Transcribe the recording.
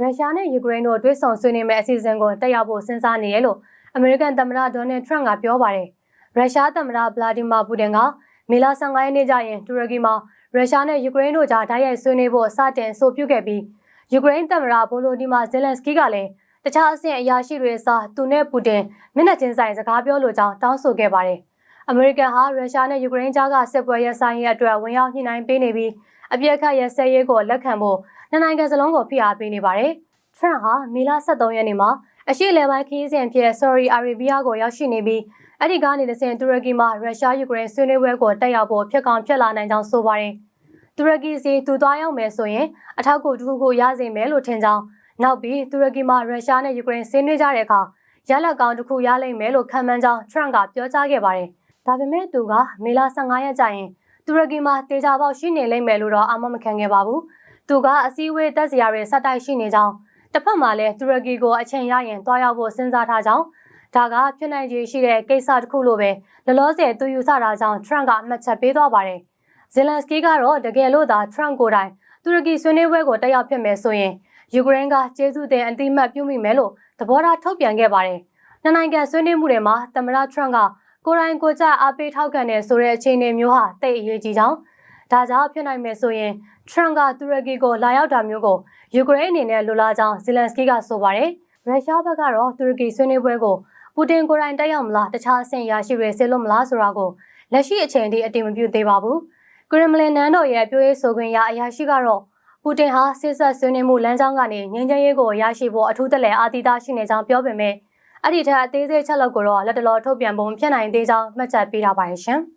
ရုရှားနဲ့ယူကရိန်းတို့တွဲဆောင်ဆွေးနွေးမယ့်အစီအစဉ်ကိုတက်ရောက်ဖို့စဉ်းစားနေတယ်လို့အမေရိကန်သမ္မတဒေါ်နယ်ထရန့်ကပြောပါတယ်။ရုရှားသမ္မတဗလာဒီမာပူတင်ကမေလ15ရက်နေ့ကျရင်တူရကီမှာရုရှားနဲ့ယူကရိန်းတို့ကြားတိုက်ရိုက်ဆွေးနွေးဖို့စတင်ဆိုပြုခဲ့ပြီးယူကရိန်းသမ္မတဗိုလိုဒီမာဇယ်လန်စကီးကလည်းတခြားအဆင့်အရာရှိတွေအစားသူနဲ့ပူတင်မျက်နှာချင်းဆိုင်စကားပြောလိုကြောင်းတောင်းဆိုခဲ့ပါတယ်။အမေရိကန်ဟာရုရှားနဲ့ယူကရိန်းကြားကစစ်ပွဲရပ်ဆိုင်ရေးအတွက်ဝင်ရောက်ညှိနှိုင်းပေးနေပြီးအပြည့်အခတ်ရစဲရေးကိုလက်ခံဖို့ နှစ်နိုင်ငံစလုံးကိုဖိအားပေးနေပါတယ်။ Trump ဟာမေလ23ရက်နေ့မှာအရှိလေပိုင်းခီးစဉ်ဖြစ် Saudi Arabia ကိုရောက်ရှိနေပြီးအဲ့ဒီကနေတဆင်တူရကီမှာရုရှားယူကရိန်းဆွေးနွေးပွဲကိုတက်ရောက်ဖို့ဖြစ်ကောင်ဖြစ်လာနိုင်ကြောင်းဆိုပါတယ်။တူရကီစီသူသွားရောက်မယ်ဆိုရင်အထောက်အကူတစ်ခုခုရစေမယ်လို့ထင်ကြောင်းနောက်ပြီးတူရကီမှာရုရှားနဲ့ယူကရိန်းဆွေးနွေးကြတဲ့အခါရလက်ကောင်တစ်ခုရလိမ့်မယ်လို့ခံမှန်းကြောင်း Trump ကပြောကြားခဲ့ပါတယ်။ဒါပေမဲ့သူကမေလ15ရက်ကျရင်တူရကီမှာတေချာပေါက်ရှိနေလိမ့်မယ်လို့တော့အာမမခံခဲ့ပါဘူး။ သူကအစည်းအဝေးတက်စရာတွေဆက်တိုက်ရှိနေကြောင်းတစ်ဖက်မှာလည်းတူရကီကိုအချိန်ရရင်တွားရောက်ဖို့စဉ်းစားထားကြောင်းဒါကဖြစ်နိုင်ခြေရှိတဲ့ကိစ္စတစ်ခုလို့ပဲလလောဆယ်သူယူဆတာကြောင့် Trump ကအမှတ်ချက်ပေးသွားပါတယ်။ဇယ်လန်စကီကတော့တကယ်လို့သာ Trump ကိုယ်တိုင်တူရကီဆွေးနွေးပွဲကိုတက်ရောက်ဖြစ်မယ်ဆိုရင်ယူကရိန်းကကျေးဇူးတင်အတိမတ်ပြုမိမယ်လို့သဘောထားထုတ်ပြန်ခဲ့ပါတယ်။နှစ်နိုင်ငံဆွေးနွေးမှုတွေမှာသမ္မတ Trump ကကိုယ်တိုင်ကိုကြအားပေးထောက်ခံတဲ့ဆိုတဲ့အခြေအနေမျိုးဟာတိတ်အရေးကြီးကြောင်း ဒါကြောင့်ဖြစ်နိုင်မယ်ဆိုရင် Trump ကတူရကီကိုလာရောက်တာမျိုးကိုယူကရိန်းအနေနဲ့လိုလားကြောင်းဇီလန်စကီကဆိုပါတယ်။ရုရှားဘက်ကတော့တူရကီဆွေးနွေးပွဲကိုပူတင်ကိုယ်တိုင်တက်ရောက်မလားတခြားအဆင့်ရရှိတွေဆေးလို့မလားဆိုတာကိုလက်ရှိအချိန်ထိအတိမပြုသေးပါဘူး။ကရမလင်နန်းတော်ရဲ့ပြောရေးဆိုခွင့်ရအရာရှိကတော့ပူတင်ဟာစစ်ဆက်ဆွေးနွေးမှုလမ်းကြောင်းကနေငြိမ်းချမ်းရေးကိုရရှိဖို့အထူးတလဲအာတိတာရှိနေကြောင်းပြောပေမဲ့အဲ့ဒီထက်အသေးစိတ်ချက်လက်ကိုတော့လက်တလောထုတ်ပြန်ပုံဖြစ်နိုင်သေးကြောင်းမှတ်ချက်ပေးထားပါတယ်ရှင်။